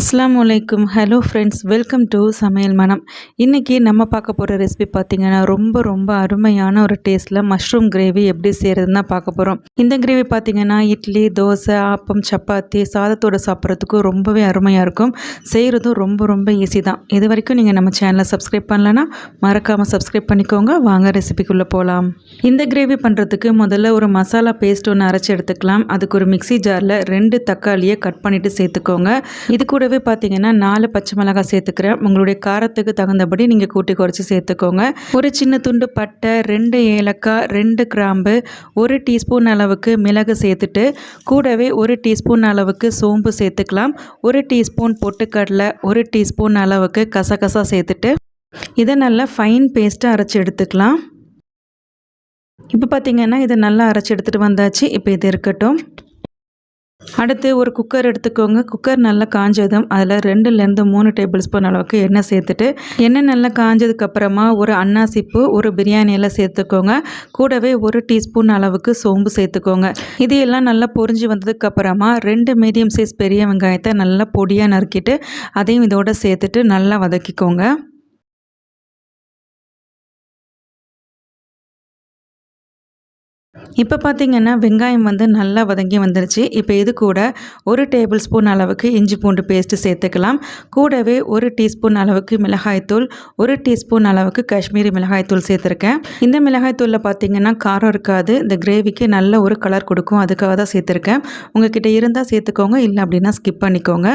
அஸ்லாம் வலைக்கும் hello friends welcome to சமையல் மனம். இன்றைக்கி நம்ம பார்க்க போகிற ரெசிபி பார்த்திங்கன்னா ரொம்ப ரொம்ப அருமையான ஒரு டேஸ்ட்டில் மஷ்ரூம் கிரேவி எப்படி செய்கிறதுன்னு பார்க்க போகிறோம் இந்த கிரேவி பார்த்திங்கன்னா இட்லி தோசை ஆப்பம் சப்பாத்தி சாதத்தோடு சாப்பிட்றதுக்கும் ரொம்பவே அருமையாக இருக்கும். செய்கிறதும் ரொம்ப ரொம்ப ஈஸி தான். இது வரைக்கும் நீங்கள் நம்ம சேனலை சப்ஸ்கிரைப் பண்ணலன்னா மறக்காமல் சப்ஸ்கிரைப் பண்ணிக்கோங்க. வாங்க ரெசிபிக்குள்ளே போகலாம் இந்த கிரேவி பண்ணுறதுக்கு முதல்ல ஒரு மசாலா பேஸ்ட் ஒன்று அரைச்சி எடுத்துக்கலாம். அதுக்கு ஒரு மிக்சி ஜாரில் ரெண்டு தக்காளியை கட் பண்ணிவிட்டு சேர்த்துக்கோங்க. இது கூட கூடவே பார்த்தீங்கன்னா நாலு பச்சை மிளகாய் சேர்த்துக்கிறேன். உங்களுடைய காரத்துக்கு தகுந்தபடி நீங்கள் கூட்டி குறைச்சி சேர்த்துக்கோங்க. ஒரு சின்ன துண்டு பட்டை ரெண்டு ஏலக்காய் ரெண்டு கிராம்பு ஒரு டீஸ்பூன் அளவுக்கு மிளகு சேர்த்துட்டு கூடவே ஒரு டீஸ்பூன் அளவுக்கு சோம்பு சேர்த்துக்கலாம். ஒரு டீஸ்பூன் பொட்டுக்கடலை ஒரு டீஸ்பூன் அளவுக்கு கசகசா சேர்த்துட்டு இதை நல்லா ஃபைன் பேஸ்ட்டாக அரைச்சி எடுத்துக்கலாம். இப்போ பார்த்திங்கன்னா இதை நல்லா அரைச்சி எடுத்துகிட்டு வந்தாச்சு. இப்போ இது இருக்கட்டும். அடுத்து ஒரு குக்கர் எடுத்துக்கோங்க. குக்கர் நல்லா காஞ்சதும் அதில் ரெண்டுலேருந்து மூணு டேபிள் ஸ்பூன் அளவுக்கு எண்ணெய் சேர்த்துட்டு எண்ணெய் நல்லா காஞ்சதுக்கப்புறமா ஒரு அன்னாசிப்பு ஒரு பிரியாணியெல்லாம் சேர்த்துக்கோங்க. கூடவே ஒரு டீஸ்பூன் அளவுக்கு சோம்பு சேர்த்துக்கோங்க. இதையெல்லாம் நல்லா பொறிஞ்சு வந்ததுக்கப்புறமா ரெண்டு மீடியம் சைஸ் பெரிய வெங்காயத்தை நல்லா பொடியாக நறுக்கிட்டு அதையும் இதோட சேர்த்துட்டு நல்லா வதக்கிக்கோங்க. இப்போ பார்த்திங்கன்னா வெங்காயம் வந்து நல்லா வதங்கி வந்துருச்சு. இப்போ இது கூட ஒரு டேபிள் ஸ்பூன் அளவுக்கு இஞ்சி பூண்டு பேஸ்ட்டு சேர்த்துக்கலாம். கூடவே ஒரு டீஸ்பூன் அளவுக்கு மிளகாய்த்தூள் ஒரு டீஸ்பூன் அளவுக்கு காஷ்மீரி மிளகாய்த்தூள் சேர்த்துருக்கேன். இந்த மிளகாய்த்தூளில் பார்த்திங்கன்னா காரம் இருக்காது. இந்த கிரேவிக்கு நல்ல ஒரு கலர் கொடுக்கும். அதுக்காக தான் சேர்த்துருக்கேன். உங்ககிட்ட இருந்தால் சேர்த்துக்கோங்க இல்லை அப்படின்னா ஸ்கிப் பண்ணிக்கோங்க.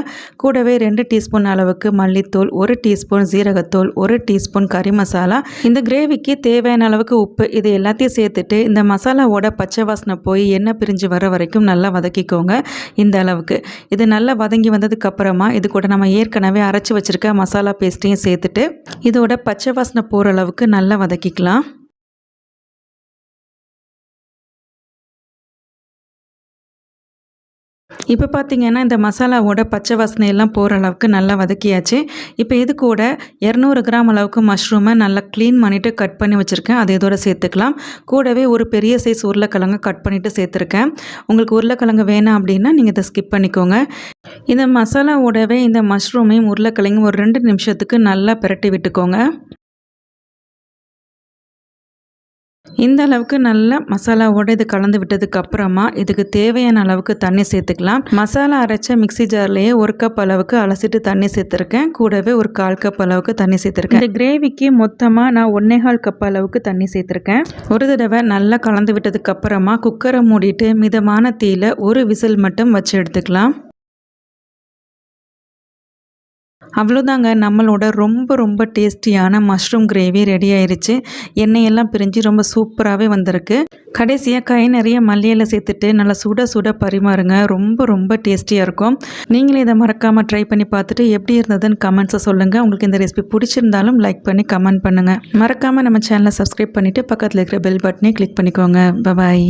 கூடவே ரெண்டு டீஸ்பூன் அளவுக்கு மல்லித்தூள் ஒரு டீஸ்பூன் ஜீரகத்தூள் ஒரு டீஸ்பூன் கறி மசாலா. இந்த கிரேவிக்கு தேவையான அளவுக்கு உப்பு இது எல்லாத்தையும் சேர்த்துட்டு இந்த மசாலா மசாலாவோட பச்சை வாசனை போய் எண்ணெய் பிரிஞ்சு வர வரைக்கும் நல்லா வதக்கிக்கோங்க இந்த அளவுக்கு. இது நல்லா வதங்கி வந்ததுக்கப்புறமா இது கூட நம்ம ஏற்கனவே அரைச்சி வச்சுருக்க மசாலா பேஸ்ட்டையும் சேர்த்துட்டு இதோட பச்சை வாசனை போகிற அளவுக்கு நல்லா வதக்கிக்கலாம். இப்போ பார்த்தீங்கன்னா இந்த மசாலாவோட பச்சை வாசனை எல்லாம் போகிற அளவுக்கு நல்லா வதக்கியாச்சு. இப்போ இது கூட இரநூறு கிராம் அளவுக்கு மஷ்ரூமை நல்லா க்ளீன் பண்ணிவிட்டு கட் பண்ணி வச்சுருக்கேன். அது இதோட சேர்த்துக்கலாம். கூடவே ஒரு பெரிய சைஸ் உருளைக்கிழங்கு கட் பண்ணிவிட்டு சேர்த்துருக்கேன். உங்களுக்கு உருளைக்கிழங்கு வேணாம் அப்படின்னா நீங்கள் இதை ஸ்கிப் பண்ணிக்கோங்க. இந்த மசாலாவோடவே இந்த மஷ்ரூமையும் உருளைக்கிழங்கும் ஒரு ரெண்டு நிமிஷத்துக்கு நல்லா பிரட்டி விட்டுக்கோங்க. இந்த அளவுக்கு நல்லா மசாலாவோட இது கலந்து விட்டதுக்கு அப்புறமா இதுக்கு தேவையான அளவுக்கு தண்ணி சேர்த்துக்கலாம். மசாலா அரைச்ச மிக்சி ஜார்லேயே ஒரு கப் அளவுக்கு அலசிட்டு தண்ணி சேர்த்துருக்கேன். கூடவே ஒரு கால் கப் அளவுக்கு தண்ணி சேர்த்துருக்கேன். இந்த கிரேவிக்கு மொத்தமாக நான் ஒன்னே கால் கப் அளவுக்கு தண்ணி சேர்த்துருக்கேன். ஒரு தடவை நல்லா கலந்து விட்டதுக்கு அப்புறமா குக்கரை மூடிட்டு மிதமான தீயில ஒரு விசில் மட்டும் வச்சு எடுத்துக்கலாம். அவ்வளோதாங்க. நம்மளோட ரொம்ப ரொம்ப டேஸ்டியான மஷ்ரூம் கிரேவி ரெடி ஆயிடுச்சு எண்ணெயெல்லாம் பிரிஞ்சு ரொம்ப சூப்பராகவே வந்திருக்கு. கடைசியாக கை நிறைய மல்லியில் சேர்த்துட்டு நல்லா சுட சுட பரிமாறுங்க. ரொம்ப ரொம்ப டேஸ்டியாக இருக்கும். நீங்களும் இதை மறக்காமல் ட்ரை பண்ணி பார்த்துட்டு எப்படி இருந்ததுன்னு கமெண்ட்ஸை சொல்லுங்கள் உங்களுக்கு இந்த ரெசிபி பிடிச்சிருந்தாலும் லைக் பண்ணி கமெண்ட் பண்ணுங்கள் மறக்காமல் நம்ம சேனலை சப்ஸ்கிரைப் பண்ணிவிட்டு பக்கத்தில் இருக்கிற பெல் பட்டனே கிளிக் பண்ணிக்கோங்க. Bye bye